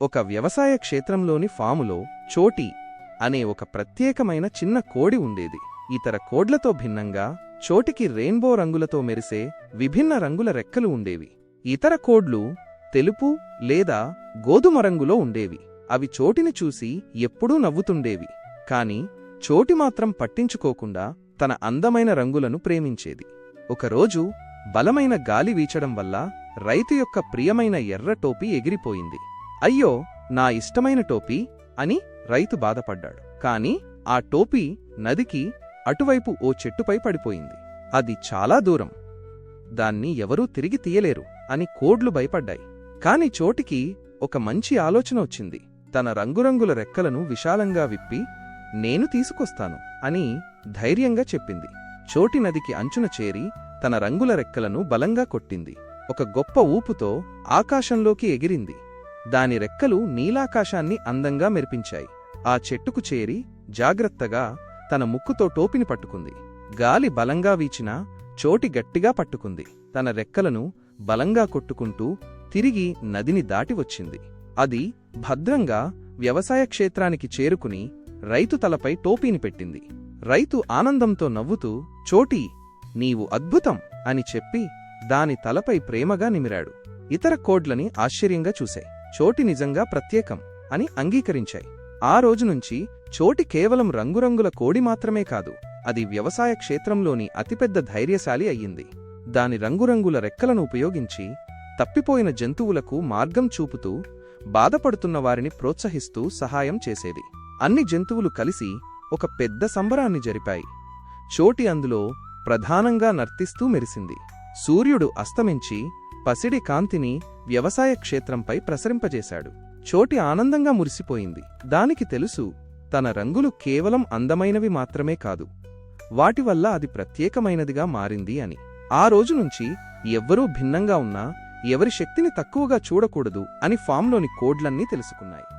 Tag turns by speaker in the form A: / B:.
A: ఒక వ్యవసాయ క్షేత్రంలోని ఫాములో చోటి అనే ఒక ప్రత్యేకమైన చిన్న కోడి ఉండేది. ఇతర కోడ్లతో భిన్నంగా చోటికి రెయిన్బో రంగులతో మెరిసే విభిన్న రంగుల రెక్కలు ఉండేవి. ఇతర కోడ్లు తెలుపు లేదా గోధుమ రంగులో ఉండేవి. అవి చోటిని చూసి ఎప్పుడూ నవ్వుతుండేవి. కాని చోటి మాత్రం పట్టించుకోకుండా తన అందమైన రంగులను ప్రేమించేది. ఒకరోజు బలమైన గాలి వీచడం వల్ల రైతు యొక్క ప్రియమైన ఎర్ర టోపీ ఎగిరిపోయింది. అయ్యో నా ఇష్టమైన టోపీ అని రైతు బాధపడ్డాడు. కాని ఆ టోపీ నదికి అటువైపు ఓ చెట్టుపై పడిపోయింది. అది చాలా దూరం. దాన్ని ఎవరూ తిరిగి తీయలేరు అని కోడ్లు భయపడ్డాయి. కాని చోటికి ఒక మంచి ఆలోచన వచ్చింది. తన రంగురంగుల రెక్కలను విశాలంగా విప్పి నేను తీసుకొస్తాను అని ధైర్యంగా చెప్పింది. చోటి నదికి అంచున చేరి తన రంగుల రెక్కలను బలంగా కొట్టింది. ఒక గొప్ప ఊపుతో ఆకాశంలోకి ఎగిరింది. దాని రెక్కలు నీలాకాశాన్ని అందంగా మెరిపించాయి. ఆ చెట్టుకు చేరి జాగ్రత్తగా తన ముక్కుతో టోపిని పట్టుకుంది. గాలి బలంగా వీచినా చోటి గట్టిగా పట్టుకుంది. తన రెక్కలను బలంగా కొట్టుకుంటూ తిరిగి నదిని దాటి వచ్చింది. అది భద్రంగా వ్యవసాయ క్షేత్రానికి చేరుకుని రైతు తలపై టోపీని పెట్టింది. రైతు ఆనందంతో నవ్వుతూ చోటీ నీవు అద్భుతం అని చెప్పి దాని తలపై ప్రేమగా నిమిరాడు. ఇతర కోడ్లని ఆశ్చర్యంగా చూశాయి. చోటి నిజంగా ప్రత్యేకం అని అంగీకరించాయి. ఆ రోజునుంచి చోటి కేవలం రంగురంగుల కోడి మాత్రమే కాదు అది వ్యవసాయ క్షేత్రంలోని అతిపెద్ద ధైర్యశాలి అయ్యింది. దాని రంగురంగుల రెక్కలను ఉపయోగించి తప్పిపోయిన జంతువులకు మార్గం చూపుతూ బాధపడుతున్న వారిని ప్రోత్సహిస్తూ సహాయం చేసేది. అన్ని జంతువులు కలిసి ఒక పెద్ద సంబరాన్ని జరిపాయి. చోటి అందులో ప్రధానంగా నర్తిస్తూ మెరిసింది. సూర్యుడు అస్తమించి పసిడి కాంతిని వ్యవసాయ క్షేత్రంపై ప్రసరింపజేశాడు. చోటి ఆనందంగా మురిసిపోయింది. దానికి తెలుసు తన రంగులు కేవలం అందమైనవి మాత్రమే కాదు. వాటి వల్ల అది ప్రత్యేకమైనదిగా మారింది అని. ఆ రోజు నుంచి ఎవ్వరూ భిన్నంగా ఉన్నా ఎవరి శక్తిని తక్కువగా చూడకూడదు అని ఫామ్లోని కోడ్లన్నీ తెలుసుకున్నాయి.